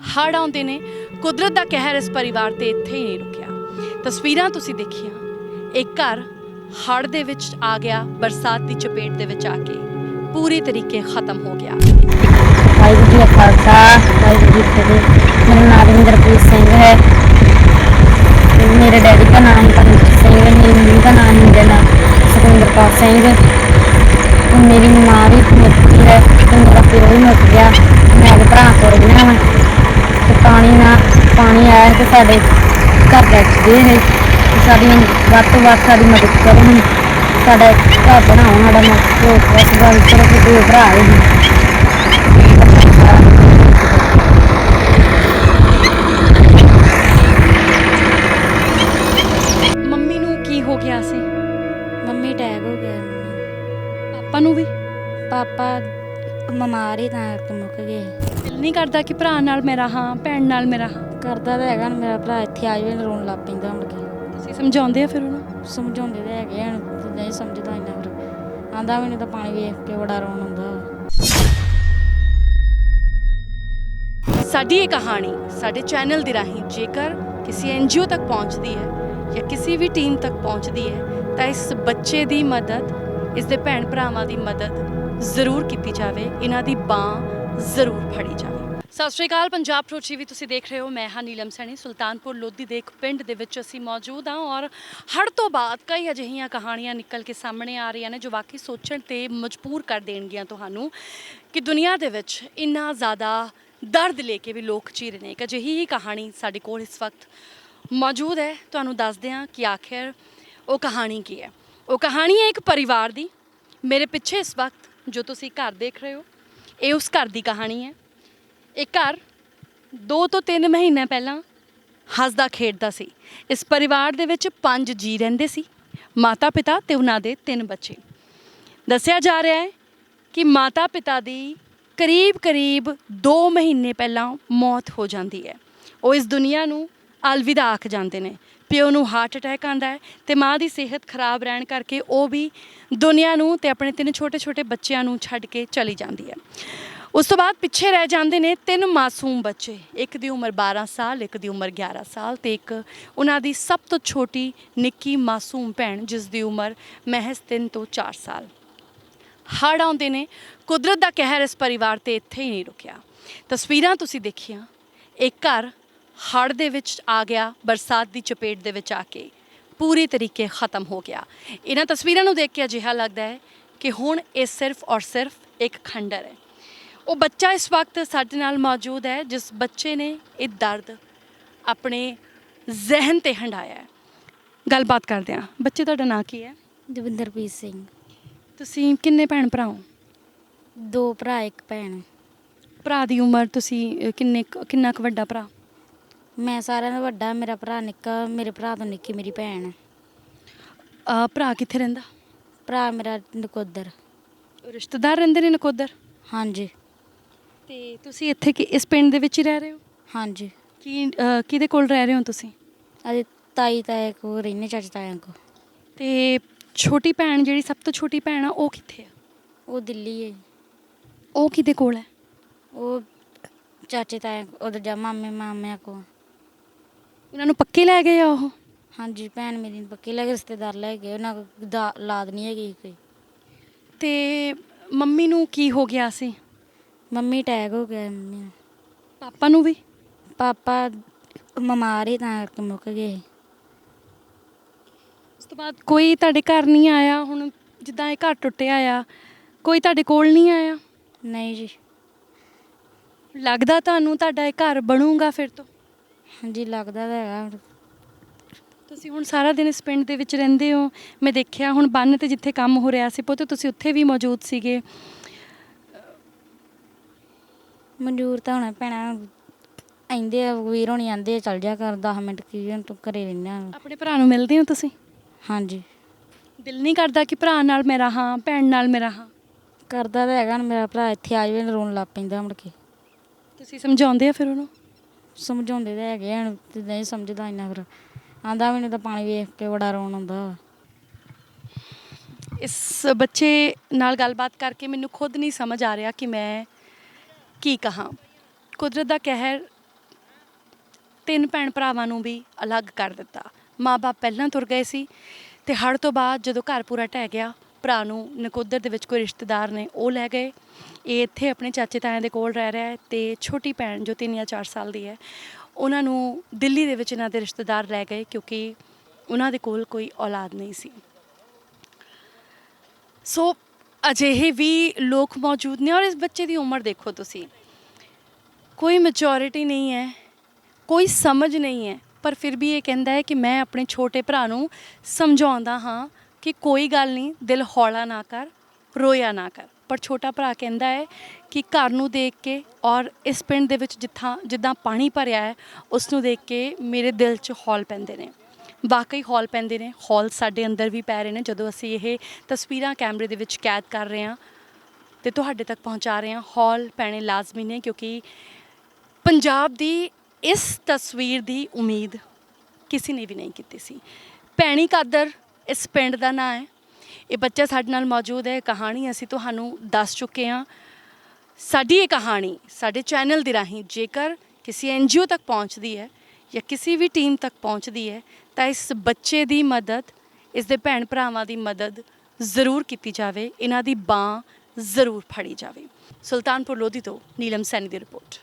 ਹੜ ਆਉਂਦੇ ਨੇ, ਕੁਦਰਤ ਦਾ ਕਹਿਰ ਇਸ ਪਰਿਵਾਰ ਤੇ ਇੱਥੇ ਹੀ ਨਹੀਂ ਰੁਕਿਆ। ਤਸਵੀਰਾਂ ਤੁਸੀਂ ਦੇਖੀਆਂ। ਇੱਕ ਘਰ ਹੜ੍ਹ ਦੇ ਵਿੱਚ ਆ ਗਿਆ, ਬਰਸਾਤ ਦੀ ਚਪੇਟ ਦੇ ਵਿੱਚ ਆ ਕੇ ਪੂਰੀ ਤਰੀਕੇ ਖਤਮ ਹੋ ਗਿਆ। ਵਾਹਿਗੁਰੂ ਜੀ ਦਾ ਖਾਲਸਾ, ਵਾਹਿਗੁਰੂ ਜੀ ਕੀ ਫਤਿਹ। ਮੇਰਾ ਨਾਮ ਰਵਿੰਦਰਪ੍ਰੀਤ ਸਿੰਘ ਹੈ ਤੇ ਮੇਰੇ ਡੈਡੀ ਦਾ ਨਾਮ ਪਰਮਜੀਤ ਸਿੰਘ ਹੈ, ਮੇਰੀ ਮੰਮੀ ਦਾ ਨਾਮ ਹਿੰਦੇ ਨਾਮ ਸੁਖਿੰਦਰ ਸਿੰਘ ਤੇ ਮੇਰੀ ਮਾਂ ਵੀ ਮੁੱਕੀ ਹੈ ਤੇ ਮੇਰਾ ਪਿਓ ਵੀ ਮੁੱਕ ਗਿਆ, ਮੈਂ ਆਪਣੇ ਭਰਾ ਕੋਲ ਗਿਆ ਹਾਂ ਪਾਣੀ ਨਾ, ਪਾਣੀ ਆਇਆ ਤੇ ਸਾਡੇ ਘਰ ਬੈਠ ਗਏ ਨੇ ਤੇ ਸਾਡੀ ਵੱਧ ਤੋਂ ਵੱਧ ਸਾਡੀ ਮਦਦ ਕਰੋ ਹੁਣ ਸਾਡਾ ਘਰ ਬਣਾਉਣ ਸਾਡਾ ਮਕਸਦ ਇਸ ਗੱਲ ਕਰੋ ਕਿ ਦੋ ਭਰਾ ਹੈ ਮੰਮੀ ਨੂੰ ਕੀ ਹੋ ਗਿਆ ਸੀ? ਮੰਮੀ ਟੈਗ ਹੋ ਗਿਆ ਮੰਮੀ ਪਾਪਾ ਨੂੰ ਵੀ? ਪਾਪਾ ਬਿਮਾਰ ਹੀ ਤਾਂ ਮੁੱਕ ਗਏ ਨਹੀਂ ਕਰਦਾ ਕਿ ਭਰਾ ਨਾਲ ਮੈਂ ਰਹਾਂ ਭੈਣ ਨਾਲ ਮੈਂ ਰਹਾਂ ਕਰਦਾ ਤਾਂ ਹੈਗਾ ਮੇਰਾ ਭਰਾ ਇੱਥੇ ਆ ਜਾਵੇ ਰੋਣ ਲੱਗ ਪੈਂਦਾ ਮੁੜ ਕੇ। ਤੁਸੀਂ ਸਮਝਾਉਂਦੇ ਆ ਫਿਰ ਉਹਨੂੰ? ਸਮਝਾਉਂਦੇ ਤਾਂ ਹੈਗੇ ਹਨ ਤੇ ਨਹੀਂ ਸਮਝਦਾ ਇੰਨਾ ਫਿਰ। ਆਂਦਾ ਮੈਨੂੰ ਤਾਂ ਪਾਣੀ ਵੇਖ ਕੇ ਬੜਾ ਰੋਣ ਆਉਂਦਾ। ਸਾਡੀ ਇਹ ਕਹਾਣੀ ਸਾਡੇ ਚੈਨਲ ਦੇ ਰਾਹੀਂ ਜੇਕਰ ਕਿਸੇ ਐਨਜੀਓ ਤੱਕ ਪਹੁੰਚਦੀ ਹੈ ਜਾਂ ਕਿਸੇ ਵੀ ਟੀਮ ਤੱਕ ਪਹੁੰਚਦੀ ਹੈ ਤਾਂ ਇਸ ਬੱਚੇ ਦੀ ਮਦਦ ਇਸ ਦੇ ਭੈਣ ਭਰਾਵਾਂ ਦੀ ਮਦਦ ਜ਼ਰੂਰ ਕੀਤੀ ਜਾਵੇ ਇਹਨਾਂ ਦੀ ਬਾਹ ਜ਼ਰੂਰ ਫੜੀ ਜਾਵੇ। ਸਤਿ ਸ਼੍ਰੀ ਅਕਾਲ, ਪੰਜਾਬ ਪ੍ਰੋ ਟੀਵੀ ਤੁਸੀਂ ਦੇਖ ਰਹੇ ਹੋ, ਮੈਂ ਹਾਂ ਨੀਲਮ ਸੈਣੀ, ਸੁਲਤਾਨਪੁਰ ਲੋਧੀ ਦੇ ਇੱਕ ਪਿੰਡ ਦੇ ਵਿੱਚ ਅਸੀਂ ਮੌਜੂਦ ਹਾਂ ਔਰ ਹੜ੍ਹ ਤੋਂ ਬਾਅਦ ਕਈ ਅਜਿਹੀਆਂ ਕਹਾਣੀਆਂ ਨਿਕਲ ਕੇ ਸਾਹਮਣੇ ਆ ਰਹੀਆਂ ਨੇ ਜੋ ਵਾਕਈ ਸੋਚਣ ਤੇ ਮਜਬੂਰ ਕਰ ਦੇਣਗੀਆਂ ਤੁਹਾਨੂੰ ਕਿ ਦੁਨੀਆ ਦੇ ਵਿੱਚ ਇੰਨਾ ਜ਼ਿਆਦਾ ਦਰਦ ਲੈ ਕੇ ਵੀ ਲੋਕ ਚੀ ਰਹੇ ਨੇ। ਇੱਕ ਅਜਿਹੀ ਹੀ ਕਹਾਣੀ ਸਾਡੇ ਕੋਲ ਇਸ ਵਕਤ ਮੌਜੂਦ ਹੈ। ਤੁਹਾਨੂੰ ਦੱਸਦੇ ਹਾਂ ਕਿ ਆਖਿਰ ਉਹ ਕਹਾਣੀ ਕੀ ਹੈ। ਉਹ ਕਹਾਣੀ ਹੈ ਇੱਕ ਪਰਿਵਾਰ ਦੀ। ਮੇਰੇ ਪਿੱਛੇ ਇਸ ਵਕਤ ਜੋ ਤੁਸੀਂ ਘਰ ਦੇਖ ਰਹੇ ਹੋ, ਇਹ ਉਸ ਘਰ ਦੀ ਕਹਾਣੀ ਹੈ। ਇਹ ਘਰ 2 ਤੋਂ 3 ਮਹੀਨੇ ਪਹਿਲਾਂ ਹੱਸਦਾ ਖੇਡਦਾ ਸੀ। ਇਸ ਪਰਿਵਾਰ ਦੇ ਵਿੱਚ ਪੰਜ ਜੀ ਰਹਿੰਦੇ ਸੀ ਮਾਤਾ ਪਿਤਾ ਤੇ ਉਹਨਾਂ ਦੇ ਤਿੰਨ ਬੱਚੇ। ਦੱਸਿਆ ਜਾ ਰਿਹਾ ਹੈ ਕਿ ਮਾਤਾ ਪਿਤਾ ਦੀ ਕਰੀਬ ਕਰੀਬ 2 ਮਹੀਨੇ ਪਹਿਲਾਂ ਮੌਤ ਹੋ ਜਾਂਦੀ ਹੈ। ਉਹ ਇਸ ਦੁਨੀਆ ਨੂੰ ਅਲਵਿਦਾ ਆਖ ਜਾਂਦੇ ਨੇ। ਪਿਓ ਨੂੰ ਹਾਰਟ ਅਟੈਕ ਆਂਦਾ ਹੈ ਤੇ ਮਾਂ ਦੀ ਸਿਹਤ ਖਰਾਬ ਰਹਿਣ ਕਰਕੇ ਉਹ ਵੀ ਦੁਨੀਆ ਨੂੰ ਤੇ ਆਪਣੇ ਤਿੰਨ ਛੋਟੇ ਛੋਟੇ ਬੱਚਿਆਂ ਨੂੰ ਛੱਡ ਕੇ ਚਲੀ ਜਾਂਦੀ ਹੈ। ਉਸ ਤੋਂ ਬਾਅਦ ਪਿੱਛੇ ਰਹਿ ਜਾਂਦੇ ਨੇ ਤਿੰਨ ਮਾਸੂਮ ਬੱਚੇ, ਇੱਕ ਦੀ ਉਮਰ 12 ਸਾਲ, ਇੱਕ ਦੀ ਉਮਰ 11 ਸਾਲ ਤੇ ਇੱਕ ਉਹਨਾਂ ਦੀ ਸਭ ਤੋਂ ਛੋਟੀ ਨਿੱਕੀ ਮਾਸੂਮ ਭੈਣ ਜਿਸ ਦੀ ਉਮਰ ਮਹਿਜ਼ 3 ਤੋਂ 4 ਸਾਲ। ਹੜ੍ਹ ਆਉਂਦੇ ਨੇ, ਕੁਦਰਤ ਦਾ ਕਹਿਰ ਇਸ ਪਰਿਵਾਰ ਤੇ ਇੱਥੇ ਹੀ ਨਹੀਂ ਰੁਕਿਆ। ਤਸਵੀਰਾਂ ਤੁਸੀਂ ਦੇਖੀਆਂ, ਇੱਕ ਘਰ ਹੜ੍ਹ ਦੇ ਵਿੱਚ ਆ ਗਿਆ, ਬਰਸਾਤ ਦੀ ਚਪੇਟ ਦੇ ਵਿੱਚ ਆ ਕੇ ਪੂਰੀ ਤਰੀਕੇ ਖਤਮ ਹੋ ਗਿਆ। ਇਹਨਾਂ ਤਸਵੀਰਾਂ ਨੂੰ ਦੇਖ ਕੇ ਅਜਿਹਾ ਲੱਗਦਾ ਹੈ ਕਿ ਹੁਣ ਇਹ ਸਿਰਫ ਔਰ ਸਿਰਫ ਇੱਕ ਖੰਡਰ ਹੈ। ਉਹ ਬੱਚਾ ਇਸ ਵਕਤ ਸਾਡੇ ਨਾਲ ਮੌਜੂਦ ਹੈ ਜਿਸ ਬੱਚੇ ਨੇ ਇਹ ਦਰਦ ਆਪਣੇ ਜ਼ਿਹਨ ਤੇ ਹੰਡਾਇਆ ਹੈ। ਗੱਲਬਾਤ ਕਰਦੇ ਹਾਂ। ਬੱਚੇ ਤੁਹਾਡਾ ਨਾਂ ਕੀ ਹੈ? ਦਵਿੰਦਰਪ੍ਰੀਤ ਸਿੰਘ। ਤੁਸੀਂ ਕਿੰਨੇ ਭੈਣ ਭਰਾ ਹੋ? ਦੋ ਭਰਾ ਇੱਕ ਭੈਣ। ਭਰਾ ਦੀ ਉਮਰ ਤੁਸੀਂ ਕਿੰਨੇ ਕੁ- ਕਿੰਨਾ ਕੁ ਵੱਡਾ ਭਰਾ? ਮੈਂ ਸਾਰਿਆਂ ਤੋਂ ਵੱਡਾ ਮੇਰਾ ਭਰਾ ਨਿੱਕਾ ਮੇਰੇ ਭਰਾ ਤੋਂ ਨਿੱਕੀ ਮੇਰੀ ਭੈਣ। ਅਹ, ਭਰਾ ਕਿੱਥੇ ਰਹਿੰਦਾ? ਭਰਾ ਮੇਰਾ ਨਕੋਦਰ। ਰਿਸ਼ਤੇਦਾਰ ਰਹਿੰਦੇ ਨੇ ਨਕੋਦਰ? ਹਾਂਜੀ। ਤੇ ਤੁਸੀਂ ਇੱਥੇ ਕਿ ਇਸ ਪਿੰਡ ਦੇ ਵਿੱਚ ਹੀ ਰਹਿ ਰਹੇ ਹੋ? ਹਾਂਜੀ। ਕੀ ਕਿਹਦੇ ਕੋਲ ਰਹਿ ਰਹੇ ਹੋ ਤੁਸੀਂ? ਅਜੇ ਤਾਈ ਤਾਏ ਕੋ ਰਹਿੰਦੇ ਚਾਚਾ ਤਾਇਆਂ ਕੋ। ਤੇ ਛੋਟੀ ਭੈਣ ਜਿਹੜੀ ਸਭ ਤੋਂ ਛੋਟੀ ਭੈਣ ਆ ਉਹ ਕਿੱਥੇ ਆ? ਉਹ ਦਿੱਲੀ ਹੈ ਉਹ ਕਿਹਦੇ ਕੋਲ ਹੈ? ਉਹ ਚਾਚੇ ਤਾਏ ਉਧਰ ਜਾ ਮਾਮੇ ਮਾਮਿਆਂ ਕੋ। ਉਹਨਾਂ ਨੂੰ ਪੱਕੇ ਲੈ ਗਏ ਆ ਉਹ? ਹਾਂਜੀ ਭੈਣ ਮੇਰੀ ਨੂੰ ਪੱਕੇ ਲੱਗੇ ਰਿਸ਼ਤੇਦਾਰ ਲੈ ਗਏ ਉਹਨਾਂ ਕੋ ਦਾ- ਔਲਾਦ ਨਹੀਂ ਹੈਗੀ ਕੋਈ। ਤੇ ਮੰਮੀ ਨੂੰ ਕੀ ਹੋ ਗਿਆ ਸੀ? ਮੰਮੀ ਟੈਗ ਹੋ ਗਿਆ ਮੰਮੀ ਨੂੰ। ਪਾਪਾ ਨੂੰ ਵੀ? ਪਾਪਾ ਬਿਮਾਰ ਹੀ ਤਾਂ ਕਰਕੇ ਮੁੱਕ ਗਏ ਉਸ ਤੋਂ ਬਾਅਦ ਕੋਈ ਤੁਹਾਡੇ ਘਰ ਨਹੀਂ ਆਇਆ ਹੁਣ ਜਿੱਦਾਂ ਇਹ ਘਰ ਟੁੱਟਿਆ ਆ ਕੋਈ ਤੁਹਾਡੇ ਕੋਲ ਨਹੀਂ ਆਇਆ? ਨਹੀਂ ਜੀ। ਲੱਗਦਾ ਤੁਹਾਨੂੰ ਤੁਹਾਡਾ ਇਹ ਘਰ ਬਣੂਗਾ ਫਿਰ ਤੋਂ? ਹਾਂਜੀ ਲੱਗਦਾ ਤਾਂ ਹੈਗਾ ਤੁਸੀਂ ਹੁਣ ਸਾਰਾ ਦਿਨ ਇਸ ਪਿੰਡ ਦੇ ਵਿੱਚ ਰਹਿੰਦੇ ਹੋ। ਮੈਂ ਦੇਖਿਆ ਹੁਣ ਬੰਨ ਤੇ ਜਿੱਥੇ ਕੰਮ ਹੋ ਰਿਹਾ ਸੀ ਪੁੱਤ ਤੁਸੀਂ ਉੱਥੇ ਵੀ ਮੌਜੂਦ ਸੀਗੇ। ਮਨਜ਼ੂਰ ਤਾਂ ਹੋਣਾ ਪੈਣਾ। ਆਂਦੇ ਆ ਵੀਰ ਹੋਣੀ ਆਂਦੇ ਚੱਲ ਜਾ ਕਰ 10 ਮਿੰਟ ਕੀ ਹੁਣ ਤੂੰ ਘਰੇ ਰਹਿਣਾ ਆਪਣੇ ਭਰਾ ਨੂੰ ਮਿਲਦੇ ਹੋ ਤੁਸੀਂ? ਹਾਂਜੀ। ਦਿਲ ਨਹੀਂ ਕਰਦਾ ਕਿ ਭਰਾ ਨਾਲ ਮੈਂ ਰਹਾਂ ਭੈਣ ਨਾਲ ਮੈਂ ਰਹਾਂ ਕਰਦਾ ਤਾਂ ਹੈਗਾ ਮੇਰਾ ਭਰਾ ਇੱਥੇ ਆ ਜਾਵੇ ਰੋਣ ਲੱਗ ਪੈਂਦਾ ਮੁੜ ਕੇ। ਤੁਸੀਂ ਸਮਝਾਉਂਦੇ ਆ ਫਿਰ ਉਹਨੂੰ? ਸਮਝਾਉਂਦੇ ਤਾਂ ਹੈਗੇ ਹਨ ਤੇ ਨਹੀਂ ਸਮਝਦਾ ਇੰਨਾ ਫਿਰ। ਆਂਦਾ ਮੈਨੂੰ ਤਾਂ ਪਾਣੀ ਵੇਖ ਕੇ ਬੜਾ ਰੋਣ ਆਉਂਦਾ। ਇਸ ਬੱਚੇ ਨਾਲ ਗੱਲਬਾਤ ਕਰਕੇ ਮੈਨੂੰ ਖੁਦ ਨਹੀਂ ਸਮਝ ਆ ਰਿਹਾ ਕਿ ਮੈਂ ਕੀ ਕਹਾਂ? ਕੁਦਰਤ ਦਾ ਕਹਿਰ ਤਿੰਨ ਭੈਣ ਭਰਾਵਾਂ ਨੂੰ ਵੀ ਅਲੱਗ ਕਰ ਦਿੱਤਾ। ਮਾਪੇ ਪਹਿਲਾਂ ਤੁਰ ਗਏ ਸੀ ਤੇ ਹੜ੍ਹ ਤੋਂ ਬਾਅਦ ਜਦੋਂ ਘਰ ਪੂਰਾ ਢਹਿ ਗਿਆ, ਭਰਾ ਨੂੰ ਨਕੋਦਰ ਦੇ ਵਿੱਚ ਕੋਈ ਰਿਸ਼ਤੇਦਾਰ ਨੇ ਉਹ ਲੈ ਗਏ। ਇਹ ਇੱਥੇ ਆਪਣੇ ਚਾਚੇ ਤਾਇਆਂ ਦੇ ਕੋਲ ਰਹਿ ਰਿਹਾ ਹੈ ਤੇ ਛੋਟੀ ਭੈਣ ਜੋ 3 ਜਾਂ 4 ਸਾਲ ਦੀ ਹੈ, ਉਹਨਾਂ ਨੂੰ ਦਿੱਲੀ ਦੇ ਵਿੱਚ ਇਹਨਾਂ ਦੇ ਰਿਸ਼ਤੇਦਾਰ ਲੈ ਗਏ ਕਿਉਂਕਿ ਉਹਨਾਂ ਦੇ ਕੋਲ ਕੋਈ ਔਲਾਦ ਨਹੀਂ ਸੀ। ਸੋ ਅਜਿਹੇ ਵੀ ਲੋਕ ਮੌਜੂਦ ਨੇ ਔਰ ਇਸ ਬੱਚੇ ਦੀ ਉਮਰ ਦੇਖੋ ਤੁਸੀਂ। ਕੋਈ ਮੈਚੋਰਿਟੀ ਨਹੀਂ ਹੈ, ਕੋਈ ਸਮਝ ਨਹੀਂ ਹੈ, ਪਰ ਫਿਰ ਵੀ ਇਹ ਕਹਿੰਦਾ ਹੈ ਕਿ ਮੈਂ ਆਪਣੇ ਛੋਟੇ ਭਰਾ ਨੂੰ ਸਮਝਾਉਂਦਾ ਹਾਂ ਕਿ ਕੋਈ ਗੱਲ ਨਹੀਂ, ਦਿਲ ਹੌਲਾ ਨਾ ਕਰ, ਰੋਇਆ ਨਾ ਕਰ। ਪਰ ਛੋਟਾ ਭਰਾ ਕਹਿੰਦਾ ਹੈ ਕਿ ਘਰ ਨੂੰ ਦੇਖ ਕੇ ਔਰ ਇਸ ਪਿੰਡ ਦੇ ਵਿੱਚ ਜਿੱਥਾਂ, ਜਿੱਦਾਂ ਪਾਣੀ ਭਰਿਆ ਹੈ ਉਸ ਨੂੰ ਦੇਖ ਕੇ ਮੇਰੇ ਦਿਲ 'ਚ ਹੌਲ ਪੈਂਦੇ ਨੇ। ਵਾਕਈ ਹੌਲ ਪੈਂਦੇ ਨੇ, ਹੌਲ ਸਾਡੇ ਅੰਦਰ ਵੀ ਪੈ ਰਹੇ ਨੇ, ਜਦੋਂ ਅਸੀਂ ਇਹ ਤਸਵੀਰਾਂ ਕੈਮਰੇ ਦੇ ਵਿੱਚ ਕੈਦ ਕਰ ਰਹੇ ਹਾਂ ਤੇ ਤੁਹਾਡੇ ਤੱਕ ਪਹੁੰਚਾ ਰਹੇ ਹਾਂ। ਹੌਲ ਪੈਣੇ ਲਾਜ਼ਮੀ ਨੇ ਕਿਉਂਕਿ ਪੰਜਾਬ ਦੀ ਇਸ ਤਸਵੀਰ ਦੀ ਉਮੀਦ ਕਿਸੇ ਨੇ ਵੀ ਨਹੀਂ ਕੀਤੀ ਸੀ। ਪੈਣੀ ਕਾਦਰ ਇਸ ਪਿੰਡ ਦਾ ਨਾਂ ਹੈ। ਇਹ ਬੱਚਾ ਸਾਡੇ ਨਾਲ ਮੌਜੂਦ ਹੈ ਕਹਾਣੀ ਅਸੀਂ ਤੁਹਾਨੂੰ ਦੱਸ ਚੁੱਕੇ ਹਾਂ। ਸਾਡੀ ਇਹ ਕਹਾਣੀ ਸਾਡੇ ਚੈਨਲ ਦੇ ਰਾਹੀਂ ਜੇਕਰ ਕਿਸੇ ਐਨਜੀਓ ਤੱਕ ਪਹੁੰਚਦੀ ਹੈ ਜਾਂ ਕਿਸੇ ਵੀ ਟੀਮ ਤੱਕ ਪਹੁੰਚਦੀ ਹੈ, ਤਾਂ ਇਸ ਬੱਚੇ ਦੀ ਮਦਦ, ਇਸ ਦੇ ਭੈਣ ਭਰਾਵਾਂ ਦੀ ਮਦਦ ਜ਼ਰੂਰ ਕੀਤੀ ਜਾਵੇ, ਇਹਨਾਂ ਦੀ ਬਾਹ ਜ਼ਰੂਰ ਫੜੀ ਜਾਵੇ। ਸੁਲਤਾਨਪੁਰ ਲੋਧੀ ਤੋਂ ਨੀਲਮ ਸੈਣੀ ਦੀ ਰਿਪੋਰਟ।